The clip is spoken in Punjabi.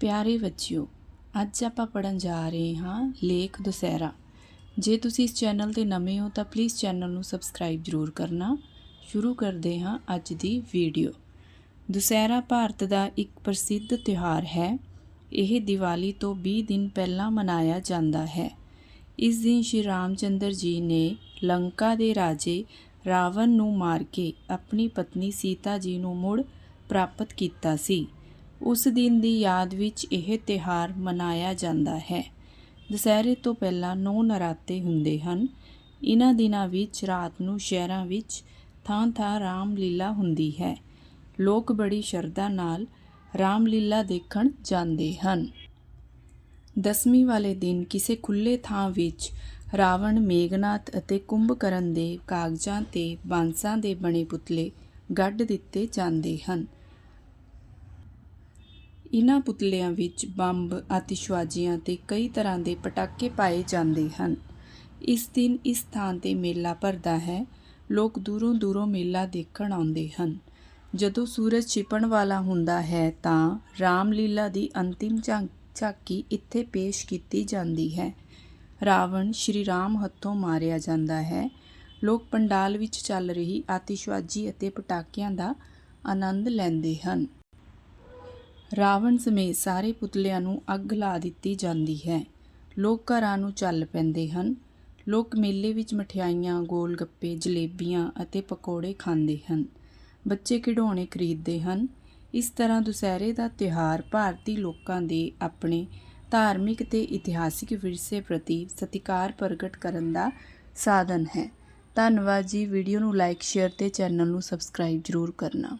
ਪਿਆਰੇ ਬੱਚਿਓ, ਅੱਜ ਆਪਾਂ ਪੜਨ ਜਾ ਰਹੇ ਹਾਂ ਲੇਖ ਦੁਸਹਿਰਾ। ਜੇ ਤੁਸੀਂ ਇਸ ਚੈਨਲ ਤੇ ਨਵੇਂ ਹੋ ਤਾਂ ਪਲੀਜ਼ ਚੈਨਲ ਨੂੰ ਸਬਸਕ੍ਰਾਈਬ ਜ਼ਰੂਰ ਕਰਨਾ। ਸ਼ੁਰੂ ਕਰਦੇ ਹਾਂ ਅੱਜ ਦੀ ਵੀਡੀਓ ਦੁਸਹਿਰਾ ਭਾਰਤ ਦਾ ਇੱਕ ਪ੍ਰਸਿੱਧ ਤਿਉਹਾਰ ਹੈ। ਇਹ ਦੀਵਾਲੀ ਤੋਂ 20 ਦਿਨ ਪਹਿਲਾਂ ਮਨਾਇਆ ਜਾਂਦਾ ਹੈ। ਇਸ ਦਿਨ ਸ਼੍ਰੀ ਰਾਮ ਚੰਦਰ ਜੀ ਨੇ ਲੰਕਾ ਦੇ ਰਾਜੇ ਰਾਵਣ ਨੂੰ ਮਾਰ ਕੇ ਆਪਣੀ ਪਤਨੀ ਸੀਤਾ ਜੀ ਨੂੰ ਮੁੜ ਪ੍ਰਾਪਤ ਕੀਤਾ ਸੀ। ਉਸ ਦਿਨ ਦੀ ਯਾਦ ਵਿੱਚ ਇਹ ਤਿਉਹਾਰ ਮਨਾਇਆ ਜਾਂਦਾ ਹੈ। ਦੁਸਹਿਰੇ ਤੋਂ ਪਹਿਲਾਂ ਨੌ ਨਰਾਤੇ ਹੁੰਦੇ ਹਨ। ਇਹਨਾਂ ਦਿਨਾਂ ਵਿੱਚ ਰਾਤ ਨੂੰ ਸ਼ਹਿਰਾਂ ਵਿੱਚ ਥਾਂ-ਥਾਂ ਰਾਮਲੀਲਾ ਹੁੰਦੀ ਹੈ। ਲੋਕ ਬੜੀ ਸ਼ਰਧਾ ਨਾਲ ਰਾਮਲੀਲਾ ਦੇਖਣ ਜਾਂਦੇ ਹਨ। ਦਸਵੀਂ ਵਾਲੇ ਦਿਨ ਕਿਸੇ ਖੁੱਲੇ ਥਾਂ ਵਿੱਚ ਰਾਵਣ, ਮੇਘਨਾਥ ਅਤੇ ਕੁੰਭਕਰਨ ਦੇ ਕਾਗਜ਼ਾਂ ਤੇ ਬਾਂਸਾਂ ਦੇ ਬਣੇ ਪੁਤਲੇ ਗੱਡ ਦਿੱਤੇ ਜਾਂਦੇ ਹਨ। ਇਨ੍ਹਾਂ ਪੁਤਲਿਆਂ ਵਿੱਚ ਬੰਬ, ਆਤਿਸ਼ਬਾਜ਼ੀਆਂ ਅਤੇ ਕਈ ਤਰ੍ਹਾਂ ਦੇ ਪਟਾਕੇ ਪਾਏ ਜਾਂਦੇ ਹਨ। ਇਸ ਦਿਨ ਇਸ ਥਾਂ ਤੇ ਮੇਲਾ ਭਰਦਾ ਹੈ। ਲੋਕ ਦੂਰੋਂ ਦੂਰੋਂ ਮੇਲਾ ਦੇਖਣ ਆਉਂਦੇ ਹਨ। ਜਦੋਂ ਸੂਰਜ ਛਿਪਣ ਵਾਲਾ ਹੁੰਦਾ ਹੈ ਤਾਂ ਰਾਮਲੀਲਾ ਦੀ ਅੰਤਿਮ ਝਾਂ- ਝਾਕੀ ਇੱਥੇ ਪੇਸ਼ ਕੀਤੀ ਜਾਂਦੀ ਹੈ। ਰਾਵਣ ਸ਼੍ਰੀ ਰਾਮ ਹੱਥੋਂ ਮਾਰਿਆ ਜਾਂਦਾ ਹੈ। ਲੋਕ ਪੰਡਾਲ ਵਿੱਚ ਚੱਲ ਰਹੀ ਆਤਿਸ਼ਬਾਜ਼ੀ ਅਤੇ ਪਟਾਕਿਆਂ ਦਾ ਆਨੰਦ ਲੈਂਦੇ ਹਨ। ਰਾਵਣ ਸਮੇਤ ਸਾਰੇ ਪੁਤਲਿਆਂ ਨੂੰ ਅੱਗ ਲਾ ਦਿੱਤੀ ਜਾਂਦੀ ਹੈ। ਲੋਕ ਘਰਾਂ ਨੂੰ ਚੱਲ ਪੈਂਦੇ ਹਨ। ਲੋਕ ਮੇਲੇ ਵਿੱਚ ਮਠਿਆਈਆਂ ਗੋਲ ਗੱਪੇ ਜਲੇਬੀਆਂ ਅਤੇ ਪਕੌੜੇ ਖਾਂਦੇ ਹਨ। ਬੱਚੇ ਖਿਡੌਣੇ ਖਰੀਦਦੇ ਹਨ। ਇਸ ਤਰ੍ਹਾਂ ਦੁਸਹਿਰੇ ਦਾ ਤਿਉਹਾਰ ਭਾਰਤੀ ਲੋਕਾਂ ਦੇ ਆਪਣੇ ਧਾਰਮਿਕ ਤੇ ਇਤਿਹਾਸਿਕ ਵਿਰਸੇ ਪ੍ਰਤੀ ਸਤਿਕਾਰ ਪ੍ਰਗਟ ਕਰਨ ਦਾ ਸਾਧਨ ਹੈ। ਧੰਨਵਾਦ ਜੀ। ਵੀਡੀਓ ਨੂੰ ਲਾਈਕ, ਸ਼ੇਅਰ ਤੇ ਚੈਨਲ ਨੂੰ ਸਬਸਕ੍ਰਾਈਬ ਜ਼ਰੂਰ ਕਰਨਾ।